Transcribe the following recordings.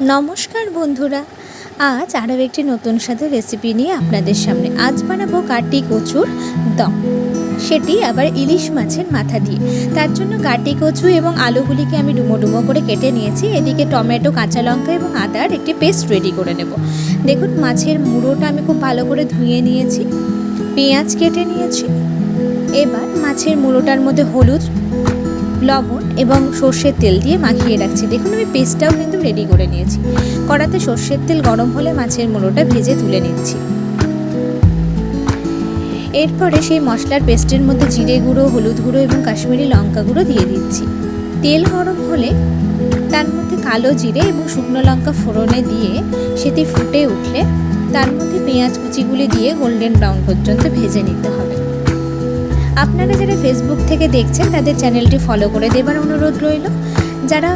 নমস্কার বন্ধুরা। আজ আরও একটি নতুন স্বাদের রেসিপি নিয়ে আপনাদের সামনে আজ বানাবো কাটি কচুর দম। সেটি আবার ইলিশ মাছের মাথা দিয়ে। তার জন্য কাটি কচু এবং আলুগুলিকে আমি ডুমো ডুমো করে কেটে নিয়েছি। এদিকে টমেটো, কাঁচা লঙ্কা এবং আদার একটি পেস্ট রেডি করে নেব। দেখুন, মাছের মুড়োটা আমি খুব ভালো করে ধুয়ে নিয়েছি। পেঁয়াজ কেটে নিয়েছি। এবার মাছের মুড়োটার মধ্যে হলুদ লবণ এবং সর্ষের তেল দিয়ে মাখিয়ে রাখছি। দেখুন, আমি পেস্টটাও কিন্তু রেডি করে নিয়েছি। কড়াতে সর্ষের তেল গরম হলে মাছের মুড়োটা ভেজে তুলে নিচ্ছি। এরপরে সেই মশলার পেস্টের মধ্যে জিরে গুঁড়ো, হলুদ গুঁড়ো এবং কাশ্মীরি লঙ্কা গুঁড়ো দিয়ে দিচ্ছি। তেল গরম হলে তার মধ্যে কালো জিরে এবং শুকনো লঙ্কা ফোড়নে দিয়ে সেটি ফুটে উঠলে তার মধ্যে পেঁয়াজ কুচিগুলি দিয়ে গোল্ডেন ব্রাউন পর্যন্ত ভেজে নিতে হবে। আপনারা যারা ফেসবুক থেকে দেখছেন, তাদের চ্যানেলটি ফলো করে দেবার অনুরোধ রইল। যারা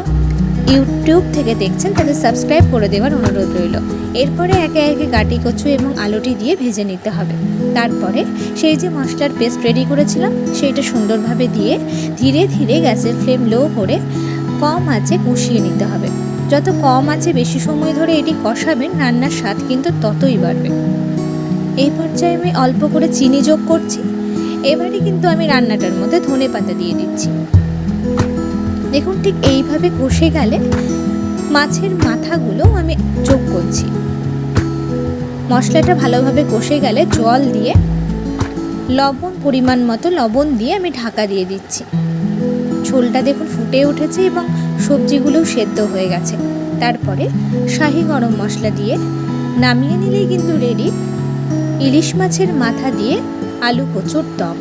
ইউটিউব থেকে দেখছেন, তাদের সাবস্ক্রাইব করে দেওয়ার অনুরোধ রইল। এরপরে একে একে গাটি কচু এবং আলুটি দিয়ে ভেজে নিতে হবে। তারপরে সেই যে মশলার পেস্ট রেডি করেছিলাম, সেইটা সুন্দরভাবে দিয়ে ধীরে ধীরে গ্যাসের ফ্লেম লো করে কম আঁচে কষিয়ে নিতে হবে। যত কম আছে বেশি সময় ধরে এটি কষাবেন, রান্নার স্বাদ কিন্তু ততই বাড়বে। এই পর্যায়ে আমি অল্প করে চিনি যোগ করছি। এবারে কিন্তু আমি রান্নাটার মধ্যে ধনে পাতা দিয়ে দিচ্ছি। দেখুন ঠিক এইভাবে কষে গেলে মাছের মাথাগুলো আমি যোগ করছি। মশলাটা ভালোভাবে কষে গেলে জল দিয়ে লবণ পরিমাণ মতো লবণ দিয়ে আমি ঢাকা দিয়ে দিচ্ছি। ঝোলটা দেখুন ফুটে উঠেছে এবং সবজিগুলোও সেদ্ধ হয়ে গেছে। তারপরে শাহি গরম মশলা দিয়ে নামিয়ে নিলেই কিন্তু রেডি ইলিশ মাছের মাথা দিয়ে আলু কচুর দম।